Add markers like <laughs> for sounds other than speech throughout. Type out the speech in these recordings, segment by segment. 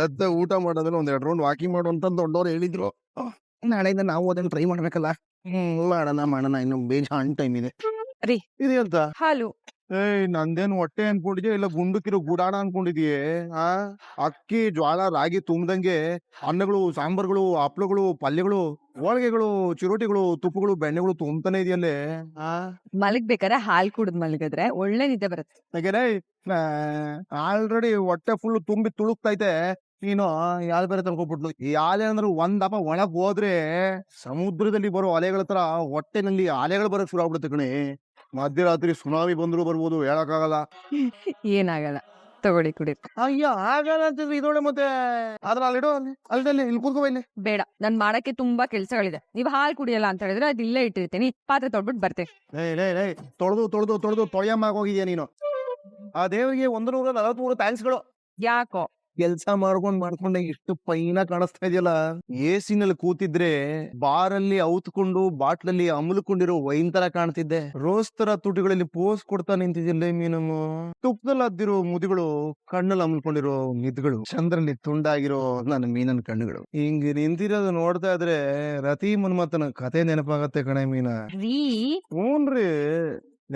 ಬೆಳಗ್ಗೆ ಊಟ ಮಾಡೋದ್ರೆ ಒಂದ್ ಎರಡು ರೌಂಡ್ ವಾಕಿಂಗ್ ಮಾಡು ಅಂತ ದೊಡ್ಡವ್ರು ಹೇಳಿದ್ರು. ನಾಳೆಯಿಂದ ನಾವು ಅದನ್ನ ಟ್ರೈ ಮಾಡ್ಬೇಕಲ್ಲ? ಹ್ಮ್ ಮಾಡೋಣ ಮಾಡೋಣ ಇನ್ನು ಬೇಜಾನ್ ಟೈಮ್ ಇದೆ. ರೀ. ಇದೆ ಅಂತ ಹಾಲು. ಏಯ್ ನಂದೇನ್ ಹೊಟ್ಟೆ ಅನ್ಕೊಂಡಿದ್ಯಾ? ಇಲ್ಲ ಗುಂಡಕ್ಕಿರೋ ಗುಡಾಣ ಅನ್ಕೊಂಡಿದ್ಯೆ? ಆ ಅಕ್ಕಿ ಜ್ವಾಳ ರಾಗಿ ತುಂಬ್ದಂಗೆ ಅನ್ನಗಳು ಸಾಂಬಾರ್ಗಳು ಹಪ್ಳಗಳು ಪಲ್ಯಗಳು ಹೋಳಿಗೆಗಳು ಚಿರೋಟಿಗಳು ತುಪ್ಪಗಳು ಬೆಣ್ಣೆಗಳು ತುಂಬ್ತಾನೆ ಇದೆಯಲ್ಲೇ? ಆ? ಮಲಗ್ಬೇಕಾದ್ರೆ ಹಾಲ್ ಕುಡಿದ್ ಮಲಗಿದ್ರೆ ಒಳ್ಳೆ ನಿದ್ದೆ ಬರುತ್ತೆ. ಯಾಕೆಂದ್ರೆ ಆಲ್ರೆಡಿ ಹೊಟ್ಟೆ ಫುಲ್ ತುಂಬಿ ತುಳುಕ್ತೈತೆ ನೀನು ಯಾವ್ದು ಬೇರೆ ಈ ಯಾಲೆ ಅಂದ್ರೆ ಒಂದಪ್ಪ ಒಣಗ್ ಹೋದ್ರೆ ಸಮುದ್ರದಲ್ಲಿ ಬರೋ ಅಲೆಗಳ ತರ ಹೊಟ್ಟೆನಲ್ಲಿ ಅಲೆಗಳು ಬರೋಕ್ ಶುರು ಆಗ್ಬಿಡುತ್ತೆ ಕಣಿ. ಮಧ್ಯರಾತ್ರಿ ಸುನಾಮಿ ಬಂದ್ರು ಬರ್ಬೋದು ಹೇಳಕ್ಕಾಗಲ್ಲ. ಏನಾಗಲ್ಲ. ತಗೊಳ್ಳಿ ಕುಡಿ. ಅಯ್ಯ ಆಗಲ್ಲ ಅಂತ ಇದೋಳೆ ಮತ್ತೆ. ಆದ್ರೆ ಅಲ್ಲಿಡೋ ಅಲ್ಲಿ ಅಲ್ದಲ್ಲಿ ಇಲ್ಲಿ ಕೂತ್ಕೋ ಇಲ್ಲಿ. ಬೇಡ. ನನ್ ಮಾಡಕ್ಕೆ ತುಂಬಾ ಕೆಲ್ಸಗಳಿದೆ. ನೀವ್ ಹಾಲ್ ಕುಡಿಯಲ್ಲ ಅಂತ ಹೇಳಿದ್ರೆ ಅದ್ ಇಲ್ಲೇ ಇಟ್ಟಿರ್ತೀನಿ. ಪಾತ್ರೆ ತೊಳ್ಬಿಟ್ಟು ಬರ್ತೇನೆ. ಲೇ ಲೇ ಲೇ. ತೊಳೆದು ತೊಳೆದು ತೊಳೆದು ತೊಳೆಯಮ್ಮ ಹೋಗಿದ್ಯಾ ನೀನು? ಆ ದೇವರಿಗೆ ಒಂದು ನೂರ ನಲವತ್ಮೂರು ಥ್ಯಾಂಕ್ಸ್ಗಳು ಯಾಕೋ? ಕೆಲ್ಸ ಮಾಡ್ಕೊಂಡ್ ಮಾಡ್ಕೊಂಡೆ ಇಷ್ಟು ಪೈನ ಕಾಣಿಸ್ತಾ ಇದೆಯಲ್ಲ. ಏಸಿನಲ್ಲಿ ಕೂತಿದ್ರೆ ಬಾರಲ್ಲಿ ಔತ್ಕೊಂಡು ಬಾಟ್ಲಲ್ಲಿ ಅಮಲ್ಕೊಂಡಿರೋ ವೈನ್ ತರ ಕಾಣ್ತಿದ್ದೆ. ರೋಸ್ ತರ ತುಟಿಗಳಲ್ಲಿ ಪೋಸ್ ಕೊಡ್ತಾ ನಿಂತಿದ್ದಿಲ್ಲ ಮೀನಮ್ಮ ತುಪ್ಪದಲ್ಲಿ ಅದ್ದಿರೋ ಮುದಿಗಳು ಕಣ್ಣಲ್ಲಿ ಅಮಲ್ಕೊಂಡಿರೋ ನಿದ್ಗಳು ಚಂದ್ರನಿ ತುಂಡಾಗಿರೋ ನನ್ನ ಮೀನನ್ ಕಣ್ಣುಗಳು. ಹಿಂಗ್ ನಿಂತಿರೋದು ನೋಡ್ತಾ ಇದ್ರೆ ರತಿ ಮನ್ಮತನ ಕತೆ ನೆನಪಾಗತ್ತೆ ಕಣೆ ಮೀನ. ರೀ. ಹ್ಞೂನ್ರಿ.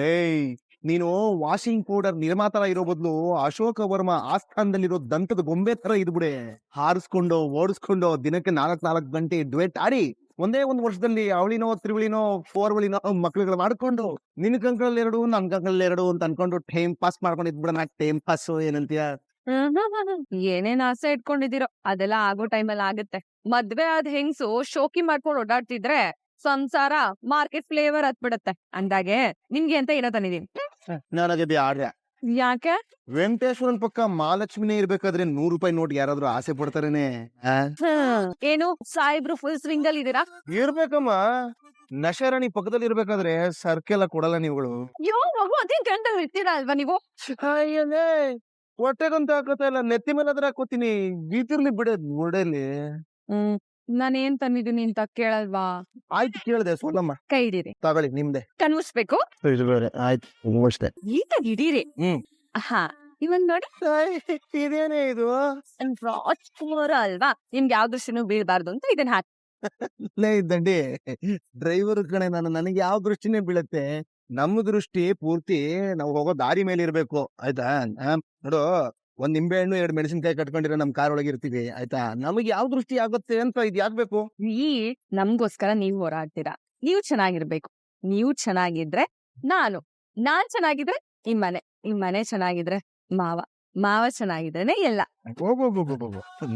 ಏಯ್ ನೀನು ವಾಷಿಂಗ್ ಪೌಡರ್ ನಿರ್ಮಾತರ ಇರೋ ಬದಲು ಅಶೋಕ ವರ್ಮ ಆಸ್ಥಾನದಲ್ಲಿರೋ ದಂತದ ಗೊಂಬೆ ತರ ಇದ್ಬಿಡೆ. ಹಾರಿಸ್ಕೊಂಡು, ಓಡಿಸ್ಕೊಂಡು ದಿನಕ್ಕೆ ನಾಲ್ಕ್ ನಾಲ್ಕ್ ಗಂಟೆ ಡ್ವೇಟ್ ಆಡಿ ಒಂದೇ ಒಂದ್ ವರ್ಷದಲ್ಲಿ ಅವಳಿನೋ, ತ್ರಿವಳಿನೋ ಫೋರ್ವಳಿನೋ ಮಕ್ಳುಗಳು ಮಾಡ್ಕೊಂಡು ನಿನ್ ಕಂಕಳಲ್ಲಿ ಎರಡು, ನನ್ ಕಂಕಳಲ್ಲಿ ಎರಡು ಅಂತ ಅನ್ಕೊಂಡು ಟೈಮ್ ಪಾಸ್ ಮಾಡ್ಕೊಂಡು ಇದ್ಬಿಡಣ. Time pass ಏನಂತೀಯ? ಏನೇನ್ ಆಸೆ ಇಟ್ಕೊಂಡಿದಿರೋ ಅದೆಲ್ಲ ಆಗೋ ಟೈಮಲ್ಲಿ ಆಗುತ್ತೆ. ಮದ್ವೆ ಆದ್ ಹೆಂಗ್ಸು ಶೋಕಿ ಮಾಡ್ಕೊಂಡು ಓಡಾಡ್ತಿದ್ರೆ ಸಂಸಾರ ಮಾರ್ಕೆಟ್ ಫ್ಲೇವರ್ ಹತ್ಬಿಡತ್ತೆ ಅಂದಾಗೆ ನಿಮ್ಗೆ ಅಂತ ಏನೋ ತಂದಿದೀನಿ ನನಗೆ ಆಡ್ಯ ಯಾಕೆ? ವೆಂಕಟೇಶ್ವರನ್ ಪಕ್ಕ ಮಹಾಲಕ್ಷ್ಮಿನೇ ಇರ್ಬೇಕಾದ್ರೆ ನೂರ್ ರೂಪಾಯಿ ನೋಟ್ ಯಾರಾದ್ರೂ ಆಸೆ ಪಡ್ತಾರೇನೆ. ಆ? ಏನು? ಸಾಯಿಬ್ರು ಫುಲ್ ಸ್ವಿಂಗ್ ಅಲ್ಲಿ ಇದೀರಾ ಇರ್ಬೇಕಮ್ಮ. ನಶರಾಣಿ ಪಕ್ಕದಲ್ಲಿ ಇರ್ಬೇಕಾದ್ರೆ ಸರ್ಕೆಲ್ಲ ಕೊಡಲ್ಲ ನೀವುಗಳು. ಯೋ ಮಗು ಅದೇ ಗಂಟಲ್ ಇರ್ತೀರಾ ಅಲ್ವಾ ನೀವು? ಅಯ್ಯನೇ! ಹೊಟ್ಟೆಗಂತ ಹಾಕತ್ತ ಇಲ್ಲ. ನೆತ್ತಿ ಮೇಲೆ ಅದ್ರ ಹಾಕೋತೀನಿ ಬೀತಿರ್ಲಿ ಬಿಡ ನೋಡಲಿ ಹ್ಮ್. ನಾನೇನ್ ತಂದಿದ್ದೀನಿ ಅಂತ ಕೇಳಲ್ವಾ? ಆಯ್ತು ಕೇಳಿದೆ ಸೋಲಮ್ಮ. ಕೈ ಹಿಡೀರಿ. ತಗೊಳ್ಳಿ ನಿಮ್ದೆ. ಕನ್ವಿಸ್ಬೇಕು? ಇದು ಬೇರೆ ಆಯ್ತು ಅಷ್ಟೇ. ನೀಟಾಗಿ ಹಿಡೀರಿ. ಹ್ಮ್. ಹಾ ಇವಾಗ ನೋಡಿ. ಇದೇನೇ ಇದು? ರಾಜ್ಕುಮಾರ ಅಲ್ವಾ? ನಿಮ್ಗೆ ಯಾವ ದೃಷ್ಟಿನೂ ಬೀಳ್ಬಾರ್ದು ಅಂತ ಇದನ್ನ ಹಾಕಿ ಲೇ ಇದ್ದಂಡಿ ಡ್ರೈವರ್ ಕಣೆ ನಾನು ನನಗೆ ಯಾವ ದೃಷ್ಟಿನೇ ಬೀಳತ್ತೆ? ನಮ್ಮ ದೃಷ್ಟಿ ಪೂರ್ತಿ ನಾವು ಹೋಗೋ ದಾರಿ ಮೇಲೆ ಇರ್ಬೇಕು ಆಯ್ತಾ? ಆ, ನೋಡು ಒಂದ್ ನಿಂಬೆ ಹಣ್ಣು ಎರಡು ಮೆಣಸಿನಕಾಯಿ ಕಟ್ಕೊಂಡಿರೋ ನಮ್ ಕಾರ್ ಒಳಗೆ ಇರ್ತೀವಿ ಆಯ್ತಾ? ನಮಗೆ ಯಾವ ದೃಷ್ಟಿ ಆಗುತ್ತೆ ಅಂತ ಇದು ಯಾಕ್ಬೇಕು? ಈ ನಮ್ಗೋಸ್ಕರ ನೀವು ಹೋರಾಡ್ತೀರಾ? ನೀವು ಚೆನ್ನಾಗಿರ್ಬೇಕು. ನೀವು ಚೆನ್ನಾಗಿದ್ರೆ ನಾನು ನಾನ್ ಚೆನ್ನಾಗಿದ್ರೆ ನಿಮ್ ಮನೆ ನಿಮ್ ಮನೆ ಚೆನ್ನಾಗಿದ್ರೆ ಮಾವ ಮಾವ ಚೆನ್ನಾಗಿದ್ರೇನೆ ಎಲ್ಲ.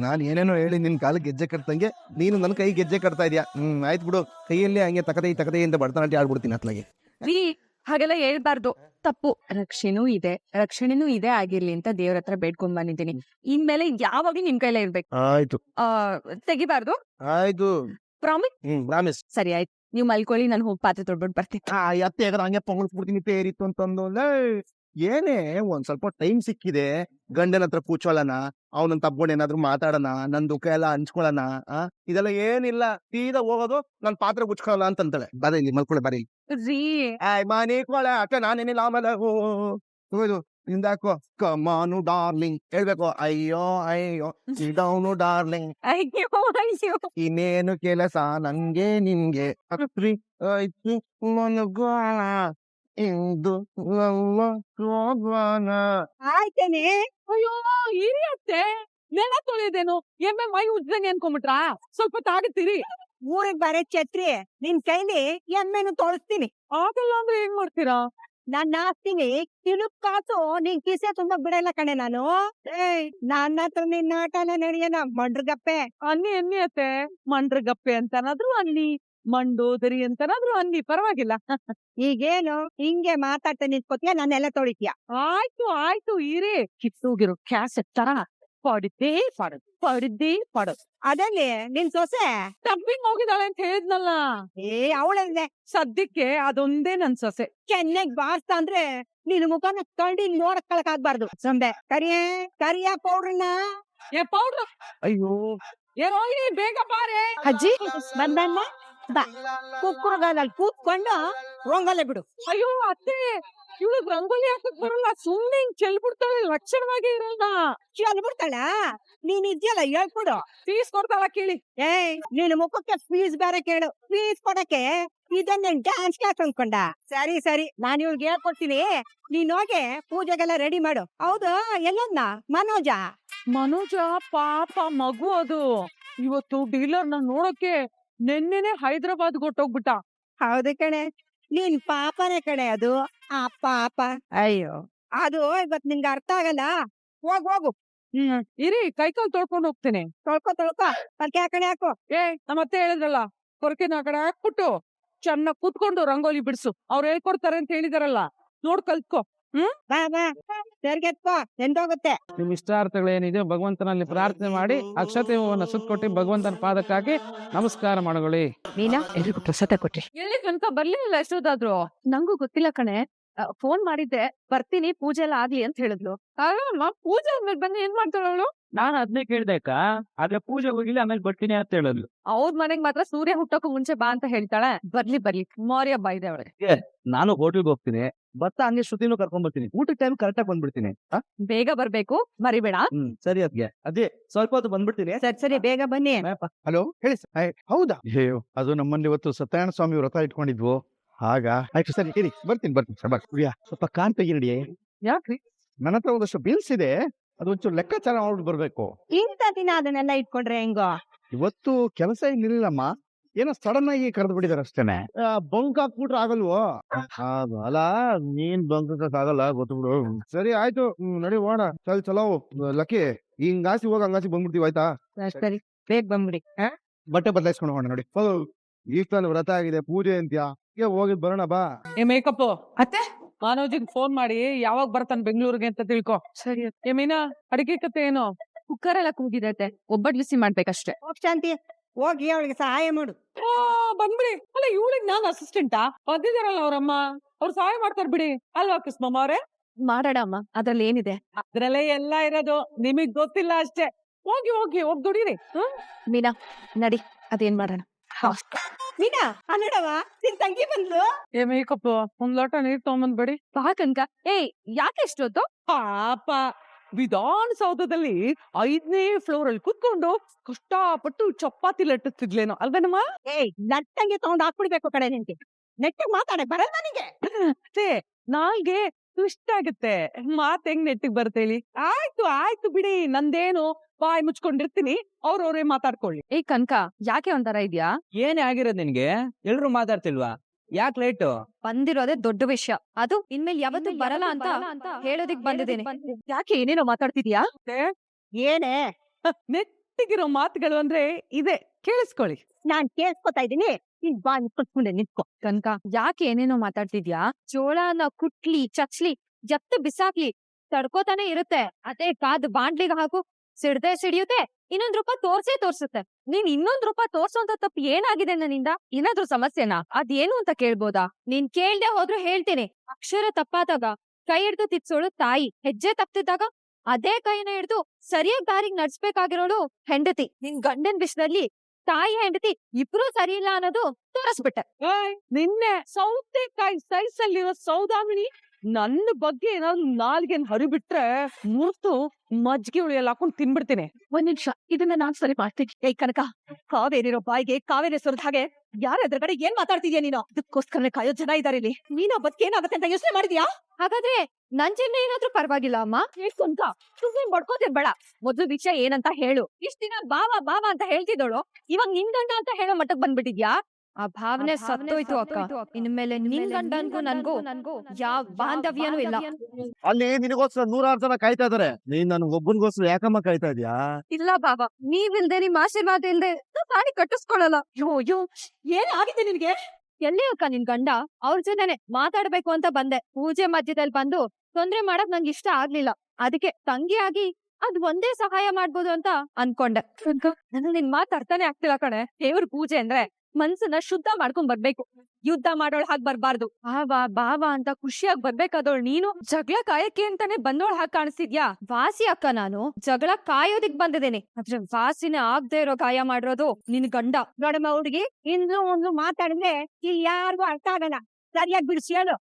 ನಾನ್ ಏನೇನೋ ಹೇಳಿ ನಿನ್ ಕಾಲಿಗೆ ಗೆಜ್ಜೆ ಕಟ್ತಂಗೆ ನೀನು ನನ್ನ ಕೈ ಗೆಜ್ಜೆ ಕಟ್ತಾ ಇದೀಯಾ? ಹ್ಮ್ ಆಯ್ತು ಬಿಡು. ಕೈಯಲ್ಲಿ ಹಂಗೆ ತಕದೈ ತಕದೈ ಅಂತ ಬಡತನಾಟಿ ಆಡ್ಬಿಡ್ತೀನಿ ಅತ್ಲಾಗೆ. ರೀ ಹಾಗೆಲ್ಲ ಹೇಳ್ಬಾರ್ದು. ತಪ್ಪು ರಕ್ಷಣೆನೂ ಇದೆ. ರಕ್ಷಣೆನೂ ಇದೆ ಆಗಿರ್ಲಿ ಅಂತ ದೇವ್ರ ಹತ್ರ ಬೇಡ್ಕೊಂಡ್ ಬಂದಿದ್ದೀನಿ. ಇನ್ಮೇಲೆ ಯಾವಾಗ್ಲೂ ನಿಮ್ ಕೈಲೇ ಇರ್ಬೇಕು. ಆಯ್ತು. ಆ ತೆಗಿಬಾರ್ದು. ಆಯ್ತು. Promise hmm promise. ಸರಿ ಆಯ್ತು. ನೀವ್ ಮಲ್ಕೊಳ್ಳಿ ನಾನು ಹೋಗಿ ಪಾತ್ರೆ ತೊಳ್ಬಿಟ್ಟು ಬರ್ತೀನಿ. ಆ ಎತ್ತೆ ಯಾಕಂದ್ರೆ ಹಂಗೆ ಪೊಂಗಿಸ್ಬಿಡ್ತೀನಿ ತೇರಿತ್ತು ಅಂತಂದು. ಏನೇ ಒಂದ್ ಸ್ವಲ್ಪ ಟೈಮ್ ಸಿಕ್ಕಿದೆ ಗಂಡನ ಹತ್ರ ಕೂಚೋಳನ ಅವನನ್ನ ತಬ್ಕೊಂಡು ಏನಾದ್ರು ಮಾತಾಡೋಣ ನನ್ ದುಃಖ ಎಲ್ಲ ಹಂಚ್ಕೊಳ್ಳೋಣ ಆ? ಇದೆಲ್ಲ ಏನಿಲ್ಲ ತೀರಾ ಹೋಗೋದು ನನ್ ಪಾತ್ರೆ ಅಂತ ಅಂತಾಳೆ ಬರೀ ಇಲ್ಲಿ ಮಲ್ಕೊಳ್ಳೆ ಬರೀ ರೀ ಆಯ್ ಮನೆ ಕೊಳೆ ಅಕ್ಕ ನಾನೇನಿಲ್ಲ ಆಮೇಲೆ ಹೋಗೋದು ಹಿಂದಾಕೋ ಕಮಾನು ಡಾರ್ಲಿಂಗ್ ಹೇಳ್ಬೇಕು. ಅಯ್ಯೋ ಅಯ್ಯೋ ಡೌನು ಡಾರ್ಲಿಂಗ್ ಅಯ್ಯೋ ಅಯ್ಯೋ. ಇನ್ನೇನು ಕೆಲಸ? ನಂಗೆ ನಿನ್ಗೆ ಅತ್ರಿ ಆಯ್ತು ಮನಗೋಣ ಇಂದು ನಮ್ಮ ಶೋಭಾನ. ಆಯ್ತೇನೆ. ಅಯ್ಯೋ ಹಿರಿಯತ್ತೆ ನೆಲ ತೊಳೆದೇನು? ಎಮ್ಮೆ ಮೈ ಉಜ್ಜಂಗೆ ಅನ್ಕೊಂಬಿಟ್ರಾ? ಸ್ವಲ್ಪ ತಾಗುತ್ತೀರಿ. ಊರಿಗೆ ಬರೇ ಛತ್ರಿ ನಿನ್ ಕೈಲಿ ಎಮ್ಮೆನು ತೊಳಸ್ತೀನಿ. ಆಗಲ್ಲ ಅಂದ್ರೆ ಏನ್ ಮಾಡ್ತೀರಾ? ನಾನ್ ನಾಸ್ತೀನಿ ತಿಳುಕ್ ಕಾಸು ನಿನ್ ಕಿಸೆ ತುಂಬಾ ಬಿಡಲ್ಲ ಕಣೆ ನಾನು. ಏಯ್ ನನ್ನ ಹತ್ರ ನಿನ್ನ ಆಟನ ಎಲ್ಲ ನಡೆಯನ ಮಂಡ್ರಗಪ್ಪೆ. ಅನ್ನಿ ಎನ್ನಿ ಅತ್ತೆ ಮಂಡ್ರಗಪ್ಪೆ ಅಂತನಾದ್ರು ಅನ್ನಿ. ಮಂಡೋದರಿ ಅಂತನಾದ್ರೂ ಅನ್ನಿ ಪರವಾಗಿಲ್ಲ. ಈಗೇನು? ಹಿಂಗೆ ಮಾತಾಡ್ತಾ ನಿಂತ್ಕೋತೀಯ? ನಾನೆಲ್ಲ ತೊಳಿತೀಯ? ಆಯ್ತು ಆಯ್ತು ಇರಿ. ಕಿತ್ತೋಗಿರೋ ಕ್ಯಾಸೆಟ್ ತರ ಪಡಿದ್ದೇ ಪಡದ್ ಪಡಿದ್ದೇ ಪಡದ್. ಅದಲ್ಲಿ? ನಿನ್ ಸೊಸೆ? ಟಬ್ಬಿಂಗ್ ಹೋಗಿದಾಳೆ ಅಂತ ಹೇಳಿದ್ನಲ್ಲ. ಏ ಅವಳಲ್ದೆ. ಸದ್ಯಕ್ಕೆ ಅದೊಂದೇ ನನ್ ಸೊಸೆ. ಕೆನ್ನೆಗ್ ಬಾರ್ಸ್ತಾ ಅಂದ್ರೆ ನಿನ್ ಮುಖನ ಕಂಡಿ ನೋಡಕ್ ಆಗ್ಬಾರ್ದು ಸಂಬೆ ಕರಿಯ ಕರಿಯ ಪೌಡ್ರನ್ನ. ಏ ಪೌಡ್ರ್. ಅಯ್ಯೋ. ಏ ಹೋಗಿ ಬೇಗ ಬಾರೆ. ಅಜ್ಜಿ ಬಂದಮ್ಮ ಬಾ. ಕುಕ್ಕುರ್ಗಾಲಲ್ಲಿ ಕೂತ್ಕೊಂಡು ರೋಂಗಲ್ಲೇ ಬಿಡು. ಅಯ್ಯೋ ಅತ್ತೆ ಇವಳಿಗೆ ರಂಗೋಲಿ ಹಾಕಕ್ ಬರಲ್ಲ ಸುಮ್ನೆ ಹಿಂಗ್ ಚೆಲ್ಬಿಡ್ತಾಳೆ ಲಕ್ಷಣವಾಗಿ ಇರಲ್ಲ. ಚೆಲ್ಬಿಡ್ತಾಳ? ನೀನ್ ಇದ್ಯಲ್ಲ ಹೇಳ್ಕೊಡು. ಫೀಸ್ ಕೊಡ್ತಾಳ ಕೇಳಿ. ಏಯ್ ನಿನ್ ಮುಖಕ್ಕೆ ಫೀಸ್ ಬೇರೆ ಕೇಳು. ಫೀಸ್ ಕೊಡಕ್ಕೆ ಇದನ್ನ ಡ್ಯಾನ್ಸ್ ಕ್ಲಾಸ್ ಅನ್ಕೊಂಡ. ಸರಿ ಸರಿ ನಾನು ಇವ್ಳಿಗೆ ಹೇಳ್ಕೊಡ್ತೀನಿ. ನೀನ್ ಹೋಗಿ ಪೂಜೆಗೆಲ್ಲ ರೆಡಿ ಮಾಡು. ಹೌದು ಎಲ್ಲೋದ್ನ? ಮನೋಜ? ಮನೋಜ ಪಾಪ ಮಗು ಅದು. ಇವತ್ತು ಡೀಲರ್ ನೋಡಕ್ಕೆ ನೆನ್ನೆನೆ ಹೈದರಾಬಾದ್ ಹೊಟ್ಟೋಗ್ಬಿಟ್ಟ ಹೌದು ಕಣೆ. ನೀನ್ ಪಾಪನೇ ಕಣೆ ಅದು. ಆ ಪಾಪ. ಅಯ್ಯೋ. ಅದು ಇವತ್ ನಿಂಗೆ ಅರ್ಥ ಆಗಲ್ಲ. ಹೋಗ್ ಹೋಗು. ಹ್ಮ್ ಇರಿ ಕೈಕಾಲ್ ತೊಳ್ಕೊಂಡ್ ಹೋಗ್ತೇನೆ. ತೊಳ್ಕೊ ತೊಳ್ಕೊ. ಅದಕ್ಕೆ ಕಣೆ ಹಾಕು. ಏ ನಮ್ಮ ಅತ್ತೆ ಹೇಳಿದ್ರಲ್ಲ ಕೊರಕೆನ ಆ ಕಡೆ ಹಾಕ್ಬಿಟ್ಟು ಚೆನ್ನಾಗ್ ಕೂತ್ಕೊಂಡು ರಂಗೋಲಿ ಬಿಡ್ಸು. ಅವ್ರು ಹೇಳ್ಕೊಡ್ತಾರೆ ಅಂತ ಹೇಳಿದಾರಲ್ಲ. ನೋಡ್ ಕಲ್ತ್ಕೋ. ಬಾ ಬಾ. ತೆರ್ಗೆತ್ಕೋ. ಎಂದೋಗುತ್ತೆ ನಿಮ್ ಇಷ್ಟಾರ್ಥಗಳೇನಿದೆ ಭಗವಂತನಲ್ಲಿ ಪ್ರಾರ್ಥನೆ ಮಾಡಿ ಅಕ್ಷತೆ ಹೂವನ್ನ ಸುತ್ತಕೊಟ್ಟು ಭಗವಂತನ ಪಾದಕ್ಕಾಗಿ ನಮಸ್ಕಾರ ಮಾಡ್ಕೊಳ್ಳಿ ಮೀನಾ ಎಲ್ರಿಗೂ ಪ್ರಸಾದ ಕೊಟ್ರಿ. ಎಲ್ಲಿ ತನಕ ಬರ್ಲಿಲ್ಲ ಎಷ್ಟೊತ್ತಾದ್ರು? ನಂಗೂ ಗೊತ್ತಿಲ್ಲ ಕಣೆ. ಫೋನ್ ಮಾಡಿದ್ದೆ. ಬರ್ತೀನಿ ಪೂಜೆ ಎಲ್ಲ ಆಗ್ಲಿ ಅಂತ ಹೇಳಿದ್ಲು. ಪೂಜೆ ಆದ್ಮೇಲೆ ಬಂದು ಏನ್ ಮಾಡ್ತಾಳು ನಾನು ಅದನ್ನೇ ಕೇಳ್ದಕ್ಕ ಆದ್ರೆ ಪೂಜೆ ಹೋಗಿಲ್ಲ ಆಮೇಲೆ ಬರ್ತೀನಿ ಅಂತ ಹೇಳಿದ್ಲು. ಅವ್ರ ಮನೆಗ್ ಮಾತ್ರ ಸೂರ್ಯ ಹುಟ್ಟಕ್ಕೂ ಮುಂಚೆ ಬಾ ಅಂತ ಹೇಳ್ತಾಳೆ. ಬರ್ಲಿ ಬರ್ಲಿ. ಮೌರ್ಯ ಹಬ್ಬ ಇದೆ ಅವಳಿಗೆ ನಾನು ಹೋಟೆಲ್ಗೆ ಹೋಗ್ತೀನಿ. ಬತ್ತ ಹಂಗೆ ಶ್ರುತಿನೂ ಕರ್ಕೊಂಡ್ ಬರ್ತೀನಿ ಊಟದ ಟೈಮ್ ಕರೆಕ್ಟ್ ಆಗಿ ಬಂದ್ಬಿಡ್ತೀನಿ. ಬೇಗ ಬರ್ಬೇಕು. ಮರಿಬೇಡ. ಹ್ಮ್ ಸರಿ ಅದ್ಗೆ ಅದೇ ಸ್ವಲ್ಪ ಹೊತ್ತು ಬಂದ್ಬಿಡ್ತೀನಿ. ಸರಿ ಸರಿ ಬೇಗ ಬನ್ನಿ. ಹಲೋ ಹೇಳಿ ಸರ್. ಆಯ್, ಹೌದಾ? ಅಯ್ಯೋ ಅದು ನಮ್ಮಲ್ಲಿ ಇವತ್ತು ಸತ್ಯನಾರಾಯಣ ಸ್ವಾಮಿ ವ್ರತ ಇಟ್ಕೊಂಡಿದ್ವು. ಆಗ ಆಯ್ತು ಸರಿ ಇರಿ ಬರ್ತೀನಿ ಬರ್ತೀನಿ ಸರ್ ಬರ್ತೀನಿ. ಪ್ರಿಯಾ, ಸ್ವಲ್ಪ ಕಾನ್ ತೆಗಿರಿ ಯಾಕ್ರಿ? ನನ್ನ ಹತ್ರ ಒಂದಷ್ಟು ಬಿಲ್ಸ್ ಇದೆ. ಅದು ಒಂಚೂರು ಲೆಕ್ಕಾಚಾರ ಮಾಡ್ಬಿಟ್ಟು ಬರ್ಬೇಕು. ಇಂತ ದಿನ ಅದನ್ನೆಲ್ಲ ಇಟ್ಕೊಂಡ್ರೆ ಹೆಂಗೋ? ಇವತ್ತು ಕೆಲಸ ಏನಿಲ್ಲಮ್ಮ ಏನೋ ಸಡನ್ ಆಗಿ ಕರೆದು ಬಿಟ್ಟಿದಾರೆ ಅಷ್ಟೇನೆ. ಬಂಕ್ ಹಾಕ್ಬಿಟ್ರೆ ಆಗಲ್ವೋ? ಅಲ್ಲ ನೀನ್ ಬಂಕ್ ಆಗಲ್ಲ ಗೊತ್ತಬಿಡು ಸರಿ ಆಯ್ತು. ಹ್ಮ್, ನಡಿ ಹೋಣ ಚಲ್ ಚಲೋ. ಲಕ್ಕಿ ಹಿಂಗಾಸಿ ಹೋಗ ಹಂಗಾಸಿ ಬಂದ್ಬಿಡ್ತೀವಿ ಆಯ್ತಾ? ಸರಿ, ಸರಿ. ಬೇಗ ಬಂದ್ಬಿಡಿ. ಹಾ? ಬಟ್ಟೆ ಬದಲಾಯಿಸ್ಕೊಂಡು ಹೋಗೋಣ ನೋಡಿ. ಹೌದು ಈಸ್ಟಲ್ಲಿ ವ್ರತ ಆಗಿದೆ ಪೂಜೆ ಅಂತ್ಯಾ? ಹೋಗಿದ್ ಹೋಗಿ ಬರೋಣ ಬಾ. ಏ ಮೇಕಪ್ ಅತ್ತೆ? ಮಾನೋಜಿಗ್ ಫೋನ್ ಮಾಡಿ ಯಾವಾಗ ಬರ್ತಾನೆ ಬೆಂಗಳೂರಿಗೆ ಅಂತ ತಿಳ್ಕೊ. ಸರಿ ಏ ಮೀನಾ ಅಡಿಗೆ ಕತೆ ಏನು? ಕುಕ್ಕರ್ ಎಲ್ಲ ಕೂಗಿದೈತೆ ಒಬ್ಬಟ್ ಬಿಸಿ ಮಾಡ್ಬೇಕಷ್ಟೇ. ಶಾಂತಿ. ಹೋಗಿ ಅವಳಿಗೆ ಸಹಾಯ ಮಾಡು. ಆ, ಬಂದ್ಬಿಡಿ. ಅಲ್ಲ ಇವಳಿಗೆ ನಾನು ಅಸಿಸ್ಟೆಂಟಾ ಬಂದಿದಾರಲ್ಲ ಅವ್ರಮ್ಮ? ಅವ್ರು ಸಹಾಯ ಮಾಡ್ತಾರ ಬಿಡಿ. ಅಲ್ವಾ ಕೃಷ್ಣಮ್ಮ ಅವ್ರೆ? ಮಾಡೋಣ ಅಮ್ಮ. ಅದ್ರಲ್ಲಿ ಏನಿದೆ? ಅದ್ರಲ್ಲೇ ಎಲ್ಲ ಇರೋದು. ನಿಮಗ್ ಗೊತ್ತಿಲ್ಲ ಅಷ್ಟೇ. ಹೋಗಿ ಹೋಗಿ ಹೋಗ್ ದುಡೀರಿ. ಹ್ಮ್? ಮೀನಾ ನಡಿ. ಅದೇನ್ ಮಾಡೋಣ? ಮೀನಾ ಅನ್ನಡವ ನಿನ್ ತಂಗಿ ಬಂದ್ಲು? ಏ ಮೇಕಪ್ ಒಂದ್ ಲೋಟ ನೀರ್ ತಗೊಂಬಂದ್ಬೇಡಿ. ಬಾ ಕನ್ಕ ಏಯ್ ಯಾಕೆ ಇಷ್ಟೊತ್ತು? ಪಾಪ. ವಿಧಾನಸೌಧದಲ್ಲಿ ಐದನೇ ಫ್ಲೋರ್ ಅಲ್ಲಿ ಕುತ್ಕೊಂಡು ಕಷ್ಟಪಟ್ಟು ಚಪಾತಿ ಲಟ್ಟಿಸ್ತಿದ್ಲೇನೋ ಅಲ್ವೇನಮ್ಮ? ಏಯ್ ನಟ್ಟಂಗೆ ತಗೊಂಡ್ ಹಾಕ್ಬಿಡ್ಬೇಕು ಕಡೆ ನಿನ್ಗೆ ನೆಟ್ಟಿಗೆ ಮಾತಾಡ ಬರಲ್ಲ ನನಗೆ ಸೇ ನಾಲ್ಗೆ ಇಷ್ಟ ಆಗುತ್ತೆ. ಮಾತ್ ಹೆಂಗ್ ನೆಟ್ಟಿಗೆ ಬರ್ತೇಳಿ ಆಯ್ತು ಆಯ್ತು ಬಿಡಿ ನಂದೇನು ಬಾಯ್ ಮುಚ್ಕೊಂಡಿರ್ತೀನಿ ಅವ್ರವ್ರೇ ಮಾತಾಡ್ಕೊಳ್ಳಿ. ಏ ಕನಕ ಯಾಕೆ ಒಂಥರ ಇದ್ಯಾ? ಏನೇ ಆಗಿರೋದ್ ನಿನ್ಗೆ? ಎಲ್ರು ಮಾತಾಡ್ತಿಲ್ವಾ? ಯಾಕೆ ಲೇಟು ಬಂದಿರೋದೇ ದೊಡ್ಡ ವಿಷಯ. ಅದು ಇನ್ಮೇಲೆ ಯಾವತ್ತೂ ಬರಲ್ಲ ಅಂತ ಹೇಳೋದಿಕ್ ಬಂದಿದ್ದೇನೆ. ಯಾಕೆ ಏನೇನೋ ಮಾತಾಡ್ತಿದ್ಯಾ? ಏನೇ? <laughs> ನೆಟ್ಟಿಗಿರೋ ಮಾತುಗಳು ಅಂದ್ರೆ ಇದೆ. ಕೇಳಿಸ್ಕೊಳ್ಳಿ. ನಾನ್ ಕೇಳಿಸ್ಕೊತಾ ಇದೀನಿ ನೀನ್ ಬಾ ಕುತ್ಕೊಂಡೆ ನಿಂತ್ಕೊ. ಕನಕ ಯಾಕೆ ಏನೇನೋ ಮಾತಾಡ್ತಿದ್ಯಾ? ಜೋಳನ ಕುಟ್ಲಿ ಚಚ್ಲಿ ಜಪ್ತ ಬಿಸಾಕ್ಲಿ ತಡ್ಕೋತಾನೆ ಇರುತ್ತೆ. ಅದೇ ಕಾದ್ ಬಾಂಡ್ಲಿಗೆ ಹಾಕು ಸಿಡ್ದೆ ಸಿಡಿಯುತ್ತೆ ಇನ್ನೊಂದ್ ರೂಪ ತೋರ್ಸೇ ತೋರ್ಸುತ್ತೆ. ನೀನ್ ಇನ್ನೊಂದ್ ರೂಪ ತೋರ್ಸೋಂತ ತಪ್ಪು ಏನಾಗಿದೆ ನನ್ನಿಂದ? ಏನಾದ್ರೂ ಸಮಸ್ಯೆನಾ? ಅದೇನು ಅಂತ ಕೇಳ್ಬೋದಾ? ನೀನ್ ಕೇಳ್ದೆ ಹೋದ್ರು ಹೇಳ್ತೀನಿ. ಅಕ್ಷರ ತಪ್ಪಾದಾಗ, ಕೈ ಹಿಡ್ದು ತಿರ್ಸೋಳು ತಾಯಿ. ಹೆಜ್ಜೆ ತಪ್ತಿದ್ದಾಗ, ಅದೇ ಕೈನ ಹಿಡ್ದು ಸರಿಯಾಗಿ ದಾರಿಗೆ ನಡ್ಸ್ಬೇಕಾಗಿರೋಳು ಹೆಂಡತಿ. ನಿನ್ ಗಂಡನ್ ವಿಷಯದಲ್ಲಿ ತಾಯಿ ಹೆಂಡತಿ ಇಬ್ರು ಸರಿ ಇಲ್ಲ ಅನ್ನೋದು ತೋರಿಸ್ಬಿಟ್ಟೆ. ನಿನ್ನೆ ಸೌತೆಕಾಯಿ ಸೈಜ್ ಅಲ್ಲಿರೋ ಸೌದಾಮಿನಿ ನನ್ನ ಬಗ್ಗೆ ಏನಾದ್ರು ನಾಲ್ಗೆನ್ ಹರಿಬಿಟ್ರೆ ಮುರ್ತು ಮಜ್ಜಿಗೆ ಉಳಿಯಲ್ಲ ಹಾಕೊಂಡು ತಿನ್ಬಿಡ್ತೀನಿ. ಒಂದ್ ನಿಮಿಷ ಇದನ್ನ ನಾನ್ ಸರಿ ಮಾಡ್ತೀನಿ. ಏ ಕನಕ ಕಾವೇರಿರೋ ಬಾಯಿಗೆ ಕಾವೇರಿ ಸುರಿದ ಹಾಗೆ ಯಾರ ಎದುರುಗಡೆ ಏನ್ ಮಾತಾಡ್ತಿದ್ಯಾ ನೀನು? ಅದಕ್ಕೋಸ್ಕರ ಕಾಯೋ ಜನ ಇದಾರೆ ಇಲ್ಲಿ. ನೀನು ಬದುಕೇನಾಗತ್ತೆ ಅಂತ ಯೋಚನೆ ಮಾಡಿದ್ಯಾ? ಹಾಗಾದ್ರೆ ನನ್ ಜೀವನ ಏನಾದ್ರೂ ಪರವಾಗಿಲ್ಲ ಅಮ್ಮ. ಹೇಳ್ಕೊಂತ ಅಂತ ಸುಮ್ನೆ ಬಡ್ಕೋತಿರ್ ಬೇಡ ಮೊದ್ಲು ವಿಷಯ ಏನಂತ ಹೇಳು. ಇಷ್ಟ ದಿನ ಬಾವಾ ಬಾವ ಅಂತ ಹೇಳ್ತಿದ್ದೋಳು. ಇವಾಗ ನಿನ್ ಗಂಡ ಅಂತ ಹೇಳೋ ಮಟ್ಟಕ್ ಬಂದ್ಬಿಟ್ಟಿದ್ಯಾ? ಆ ಭಾವನೆ ಸತ್ತೋಯ್ತು ಅಕ್ಕ. ಇನ್ಮೇಲೆ ನಿನ್ ಗಂಡನ್ಗೂ ನನ್ಗೂ ಯಾವ ಬಾಂಧವ್ಯನೂ ಇಲ್ಲ. ಅಲ್ಲಿ ನಿನಗೋಸ್ಕರ ನೂರಾರು ಜನ ಕಾಯ್ತಾ ಇದಾರೆ. ನೀನ್ ನನ್ ಒಬ್ಬನಿಗೋಸ್ಕರ ಯಾಕಮ್ಮ ಕಾಯ್ತಾ ಇದ್ಯಾ? ಇಲ್ಲ ಬಾಬಾ ನೀವಿಲ್ದೆ ನಿಮ್ ಆಶೀರ್ವಾದ ಇಲ್ದೆ ತಾಳಿ ಕಟ್ಟಿಸ್ಕೊಳಲ್ಲ. ಯೋ ಯೋ ಏನ್ ಆಗಿದೆ ನಿನ್ಗೆ? ಎಲ್ಲಿ ಅಕ್ಕ ನಿನ್ ಗಂಡ? ಅವ್ರ ಜೊತೆನೆ ಮಾತಾಡ್ಬೇಕು ಅಂತ ಬಂದೆ. ಪೂಜೆ ಮಧ್ಯದಲ್ಲಿ ಬಂದು ತೊಂದ್ರೆ ಮಾಡಕ್ ನಂಗೆ ಇಷ್ಟ ಆಗ್ಲಿಲ್ಲ. ಅದಕ್ಕೆ ತಂಗಿಯಾಗಿ ಅದ್ ಒಂದೇ ಸಹಾಯ ಮಾಡ್ಬೋದು ಅಂತ ಅನ್ಕೊಂಡೆ. ನನಗ್ ನಿನ್ ಮಾತಾಡ್ತಾನೆ ಅರ್ಥನೇ ಆಗ್ತಿಲ್ಲ ಕಣೆ. ದೇವ್ರ ಪೂಜೆ ಅಂದ್ರೆ ಮನ್ಸನ್ನ ಶುದ್ಧ ಮಾಡ್ಕೊಂಡ್ ಬರ್ಬೇಕು. ಯುದ್ಧ ಮಾಡೋಳ್ ಹಾಗ್ ಬರ್ಬಾರ್ದು. ಬಾವಾ ಬಾವಾ ಅಂತ ಖುಷಿಯಾಗಿ ಬರ್ಬೇಕಾದೋಳ್ ನೀನು. ಜಗಳ ಕಾಯಕ್ಕೆ ಅಂತಾನೆ ಬಂದೋಳ್ ಹಾಗೆ ಕಾಣಿಸ್ತಿದ್ಯಾ? ವಾಸಿ ಅಕ್ಕ ನಾನು. ಜಗಳ ಕಾಯೋದಿಕ್ ಬಂದಿದ್ದೇನೆ. ಆದ್ರೆ ವಾಸಿನೇ ಆಗ್ದೇ ಇರೋ ಗಾಯ ಮಾಡಿರೋದು ನಿನ್ ಗಂಡ. ನೋಡಮ್ಮ ಹುಡುಗಿ, ಇನ್ನು ಒಂದು ಮಾತಾಡಿದ್ರೆ ಇಲ್ಲಿ ಯಾರಿಗೂ ಅರ್ಥ ಆಗಲ್ಲ. ಸರಿಯಾಗಿ ಬಿಡಿಸಿ ಹೇಳು.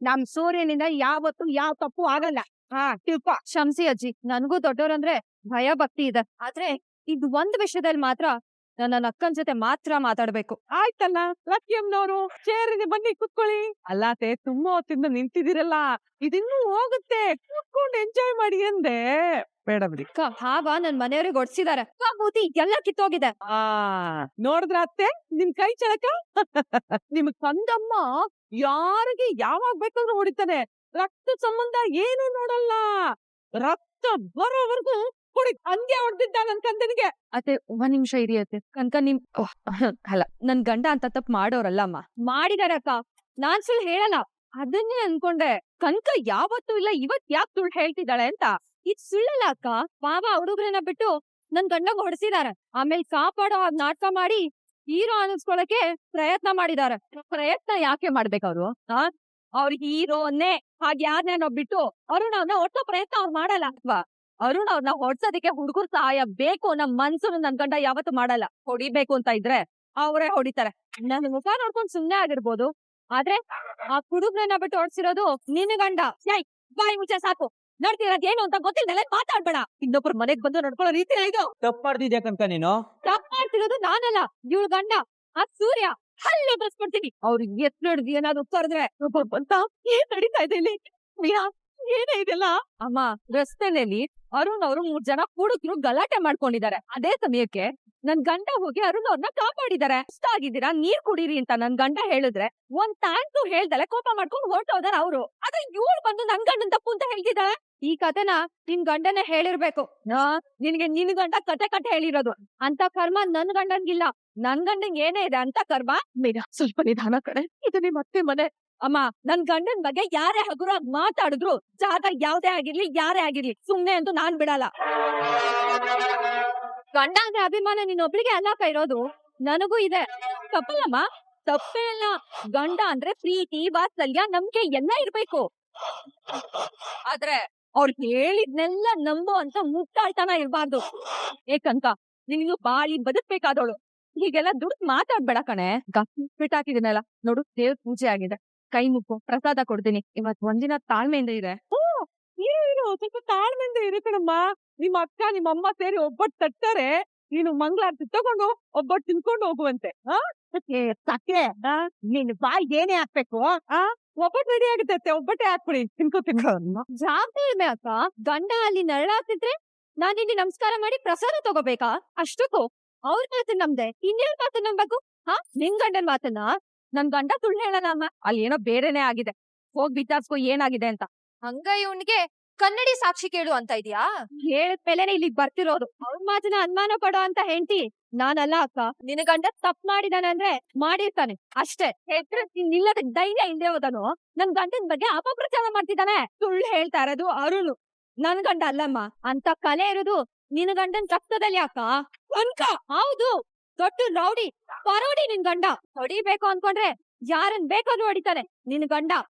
ನಮ್ ಸೂರ್ಯನಿಂದ ಯಾವತ್ತು ಯಾವ ತಪ್ಪು ಆಗಲ್ಲ. ಹಾ ತಿಳ್ಕೊ. ಕ್ಷಮ್ಸಿ ಅಜ್ಜಿ, ನನ್ಗೂ ದೊಡ್ಡವ್ರಂದ್ರೆ ಭಯ ಭಕ್ತಿ ಇದೆ. ಆದ್ರೆ ಇದು ಒಂದ್ ವಿಷಯದಲ್ಲಿ ಮಾತ್ರ ನನ್ನ ಅಕ್ಕನ್ ಜೊತೆ ಮಾತ್ರ ಮಾತಾಡ್ಬೇಕು. ಆಯ್ತಲ್ಲ? ಲಕ್ಕಿಯಮ್ಮನವರು ಚೇರಿಗೆ ಬನ್ನಿ ಕುತ್ಕೊಳ್ಳಿ. ಅಲ್ಲಾತೆ ತುಂಬಾ ಹೊತ್ತಿಂದ ನಿಂತಿದಿರಲ್ಲ ಇದಿನ್ನೂ ಹೋಗುತ್ತೆ. ಕೂತ್ಕೊಂಡು ಎಂಜಾಯ್ ಮಾಡಿ ಅಂದೆ. ಬೇಡ ಬಿಡಿ. ಹಾವ ನನ್ ಮನೆಯವ್ರಿಗೆ ಒಡ್ಸಿದಾರೆ. ಬೂತಿ ಎಲ್ಲ ಕಿತ್ತೋಗಿದೆ. ಆ ನೋಡಿದ್ರ ಅತ್ತೆ? ನಿನ್ ಕೈ ಚಳಕ? <laughs> ನಿಮ್ ಕಂದಮ್ಮ ಯಾರಿಗೆ ಯಾವಾಗ ಬೇಕಾದ್ರೂ ಹೊಡಿತಾನೆ. ರಕ್ತ ಸಂಬಂಧ ಏನು ನೋಡಲ್ಲ. ರಕ್ತ ಬರೋವರೆಗೂ ಹೊಡಿ ಹಂಗೆ ಹೊಡೆದಿದ್ದ ನನ್ ಕಂದನಿಗೆ. ಅತ್ತೆ ಒಂದ್ ನಿಮಿಷ ಇರಿ ಅತ್ತೆ. ಕನ್ಕ ನಿಮ್ ಓಹ್, ಅಲ್ಲ ನನ್ ಗಂಡ ಅಂತ ತಪ್ಪು ಮಾಡೋರಲ್ಲ ಅಮ್ಮ ಮಾಡಿದಾರೆ ಅಕ್ಕ ನಾನ್ ಸುಳ್ಳು ಹೇಳಲ್ಲ. ಅದನ್ನೇ ಅನ್ಕೊಂಡೆ. ಕನ್ಕ ಯಾವತ್ತೂ ಇಲ್ಲ ಇವತ್ ಯಾಕೆ ಸುಳ್ಳು ಹೇಳ್ತಿದ್ದಾಳೆ ಅಂತ. ಇದ್ ಸುಳ್ಳಲ್ಲ ಅಕ್ಕ. ಪಾಪ ಹುಡುಗ್ರನ್ನ ಬಿಟ್ಟು ನನ್ ಗಂಡಗ್ ಹೊಡೆಸಿದಾರೆ. ಆಮೇಲೆ ಕಾಪಾಡೋ ಅದ್ ನಾಟಕ ಮಾಡಿ ಹೀರೋ ಅನ್ನಿಸ್ಕೊಳಕ್ಕೆ ಪ್ರಯತ್ನ ಮಾಡಿದಾರೆ. ಪ್ರಯತ್ನ ಯಾಕೆ ಮಾಡ್ಬೇಕವ್ರು ಆ? ಅವ್ರ ಹೀರೋನ್ನೇ ಹಾಗೆ ಯಾರನ್ನೇ ಬಿಟ್ಟು ಅವ್ರು ಅವ್ರನ್ನ ಒಟ್ಟು ಪ್ರಯತ್ನ ಅವ್ರು ಮಾಡಲ್ಲ. ಅಲ್ವಾ ಅರುಣ್ ಅವ್ರನ್ನ ಹೊಡ್ಸೋದಕ್ಕೆ ಹುಡುಗರ್ ಸಹಾಯ ಬೇಕು ನಮ್ ಮನ್ಸು ನನ್ ಗಂಡ ಯಾವತ್ತು ಮಾಡಲ್ಲ. ಹೊಡಿಬೇಕು ಅಂತ ಇದ್ರೆ ಅವರೇ ಹೊಡಿತಾರೆ. ನನ್ ಮುಖ ನೋಡ್ಕೊಂಡ್ ಸುಮ್ನೆ ಆಗಿರ್ಬೋದು. ಆದ್ರೆ ಆ ಹುಡುಗ್ರನ್ನ ಬಿಟ್ಟು ಹೊಡ್ಸಿರೋದು ನಿನ್ನ ಗಂಡ. ಬಾಯಿ ಮುಚ್ಚೆ ಸಾಕು. ನಡ್ತಿರೋದ್ ಏನು ಅಂತ ಗೊತ್ತಿಲ್ಲ ಮಾತಾಡ್ಬೇಡ. ಇನ್ನೊಬ್ರು ಮನೆಗ್ ಬಂದು ನಡ್ಕೊಳ್ಳೋ ರೀತಿ ಇದು. ತಪ್ಪು ಮಾಡ್ತಿದ್ಯಾ ಕನ್ಕ ನೀನು? ತಪ್ಪ ಮಾಡ್ತಿರೋದು ನಾನಲ್ಲ. ಇವಳು ಗಂಡ. ಆ ಸೂರ್ಯ. ಹಲ್ಲೆ ಬರ್ಸ್ಬಿಡ್ತೀನಿ ಅವ್ರಿಗೆ ಎತ್ ನೋಡಿದ್ವಿ ಏನಾದ್ರು ಕರೆದ್ರೆ. ಅಂತ ಏನ್ ನಡೀತಾ ಇದೆ ಇಲ್ಲಿ? ಮೀರಾ ಏನೇ ಇದೆಲ್ಲ? ಅಮ್ಮ ರಸ್ತೆನಲ್ಲಿ ಅರುಣ್ ಅವರು ಮೂರ್ ಜನ ಹುಡುಗರು ಗಲಾಟೆ ಮಾಡ್ಕೊಂಡಿದ್ದಾರೆ. ಅದೇ ಸಮಯಕ್ಕೆ ನನ್ ಗಂಡ ಹೋಗಿ ಅರುಣ್ ಅವ್ರನ್ನ ಕಾಪಾಡಿದ್ದಾರೆ. ಇಷ್ಟ ಆಗಿದ್ದೀರಾ? ನೀರ್ ಕುಡೀರಿ ಅಂತ ನನ್ ಗಂಡ ಹೇಳಿದ್ರೆ ಒಂದ್ ತಾಂತು ಹೇಳ್ದಲೆ ಕೋಪ ಮಾಡ್ಕೊಂಡು ಹೊರಟೋದಾರ ಅವರು. ಆದ್ರೆ ಇವ್ಳು ಬಂದು ನನ್ ಗಂಡನ್ ತಪ್ಪು ಅಂತ ಹೇಳ್ತಿದ್ದಾಳೆ ಈ ಕಥೆನ ನಿನ್ ಗಂಡನೇ ಹೇಳಿರ್ಬೇಕು. ನಿನ್ಗೆ ನಿನ್ ಗಂಡ ಕತೆ ಕತೆ ಹೇಳಿರೋದು. ಅಂತ ಕರ್ಮ ನನ್ ಗಂಡನ್ಗಿಲ್ಲ. ನನ್ ಗಂಡಂಗ್ ಏನೇ ಇದೆ ಅಂತ ಕರ್ಮ. ಮೀನಾ, ಸ್ವಲ್ಪ ನಿಧಾನ ಕಡೆ. ಇದು ನಿಮ್ ಅತ್ತೆ ಮನೆ. ಅಮ್ಮ, ನನ್ ಗಂಡನ್ ಬಗ್ಗೆ ಯಾರೇ ಹಗುರ ಮಾತಾಡಿದ್ರು ಜಾಗ ಯಾವ್ದೇ ಆಗಿರ್ಲಿ, ಯಾರೇ ಆಗಿರ್ಲಿ ಸುಮ್ನೆ ಅಂತೂ ನಾನ್ ಬಿಡಲ್ಲ. ಗಂಡ ಅಂದ್ರೆ ಅಭಿಮಾನ ನಿನ್ನೊಬ್ಳಿಗೆ ಅಲ್ಲಪ್ಪ ಇರೋದು? ನನಗೂ ಇದೆ. ತಪ್ಪಲ್ಲಮ್ಮ? ತಪ್ಪೇ ಅಲ್ಲ. ಗಂಡ ಅಂದ್ರೆ ಪ್ರೀತಿ, ವಾತ್ಸಲ್ಯ, ನಂಬಿಕೆ ಎಲ್ಲ ಇರ್ಬೇಕು. ಆದ್ರೆ ಅವ್ರು ಹೇಳಿದ್ನೆಲ್ಲ ನಂಬೋ ಅಂತ ಮುಟ್ಟಾಳ್ತನ ಇರ್ಬಾರ್ದು. ಏಕಂತ ನೀನು ಬಾಳಿ ಬದುಕ್ಬೇಕಾದವಳು ಹೀಗೆಲ್ಲ ದುಡ್ಡು ಮಾತಾಡ್ಬೇಡ ಕಣೆ. ಹಾಕಿದೀನಲ್ಲ ನೋಡು, ದೇವ್ರ ಪೂಜೆ ಆಗಿದೆ. ಕೈ ಮುಕ್ಕು ಪ್ರಸಾದ ಕೊಡ್ತೀನಿ. ಇವತ್ ಒಂದಿನ ತಾಳ್ಮೆಯಿಂದ ಇದೆ ಏನು? ಸ್ವಲ್ಪ ತಾಳ್ಮೆಯಿಂದ ಇರು ಕಣಮ್ಮ. ನಿಮ್ಮ ಅಕ್ಕ ನಿಮ್ಮ ಅಮ್ಮ ಸೇರಿ ಒಬ್ಬಟ್ಟು ತಟ್ತಾರೆ ನೀನು ಮಂಗಳಾರತಿ ತಗೊಂಡು ಒಬ್ಬಟ್ಟು ತಿನ್ಕೊಂಡು ಹೋಗುವಂತೆ. ಸಕ್ಕೆ? ನಿನ್ ಬಾಯ್ ಏನೇ ಹಾಕ್ಬೇಕು? ಒಬ್ಬಟ್ಟು ರೆಡಿ ಆಗುತ್ತೆ ಒಬ್ಬಟ್ಟೆ ಹಾಕ್ಬಿಡಿ. ತಿನ್ಕೋ ತಿನ್ಕೋ. ಜಾಗ್ರತೆ ಇದೆ ಅಕ್ಕ ಗಂಡ ಅಲ್ಲಿ ನರಳಾಗ್ತಿದ್ರೆ ನಾನ್ ಇಲ್ಲಿ ನಮಸ್ಕಾರ ಮಾಡಿ ಪ್ರಸಾದ ತಗೋಬೇಕಾ? ಅಷ್ಟಕ್ಕೂ. ಅವ್ರ ಮಾತು ನಮ್ದೆ ಇನ್ನೇನ್ ಮಾತು ನಂಬಕು? ಹಾ? ನಿನ್ ಗಂಡನ್ ಮಾತನ್ನ? ನನ್ ಗಂಡ ಸುಳ್ಳು ಹೇಳಲ್ಲ ಅಮ್ಮ. ಅಲ್ಲಿ ಏನೋ ಬೇರೆನೆ ಆಗಿದೆ. ಹೋಗ್ ವಿಚಾರ್ಸ್ಕೊ ಏನಾಗಿದೆ ಅಂತ. ಹಂಗ ಇವ್ನಿಗೆ ಕನ್ನಡಿ ಸಾಕ್ಷಿ ಕೇಳು ಅಂತ ಇದ್ಯಾ? ಹೇಳಿದ್ಮೇಲೆನೆ ಇಲ್ಲಿಗ್ ಬರ್ತಿರೋದು. ಅವ್ರ ಮಾತನ್ನ ಅನುಮಾನ ಪಡೋ ಅಂತ ಹೆಂಡತಿ ನಾನಲ್ಲ ಅಕ್ಕ. ನಿನ್ನ ಗಂಡ ತಪ್ಪು ಮಾಡಿದಾನೆ ಅಂದ್ರೆ ಮಾಡಿರ್ತಾನೆ. ಅಷ್ಟೇ. ಹೆದ್ರ ನಿಲ್ಲದ ಧೈರ್ಯ ಇಲ್ಲದೆ ಹೋದನು. ನನ್ ಗಂಡನ್ ಬಗ್ಗೆ ಅಪಪ್ರಚಾರ ಮಾಡ್ತಿದ್ದಾನೆ. ಸುಳ್ಳು ಹೇಳ್ತಾ ಇರೋದು ಅರುಣು. ನನ್ ಗಂಡ ಅಲ್ಲಮ್ಮ. ಅಂತ ಕಲೆ ಇರೋದು ನಿನ್ನ ಗಂಡನ್ ರಕ್ತದಲ್ಲಿ ಅಕ್ಕ. ಅನ್ಕ. ಹೌದು. ದೊಡ್ಡ ರೌಡಿ ಪರೋಡಿ ನಿನ್ ಗಂಡ. ಹೊಡಿಬೇಕು ಅನ್ಕೊಂಡ್ರೆ ಯಾರನ್ ಬೇಕಾದ್ರೂ ಹೊಡಿತಾನೆ ನಿನ್ ಗಂಡ.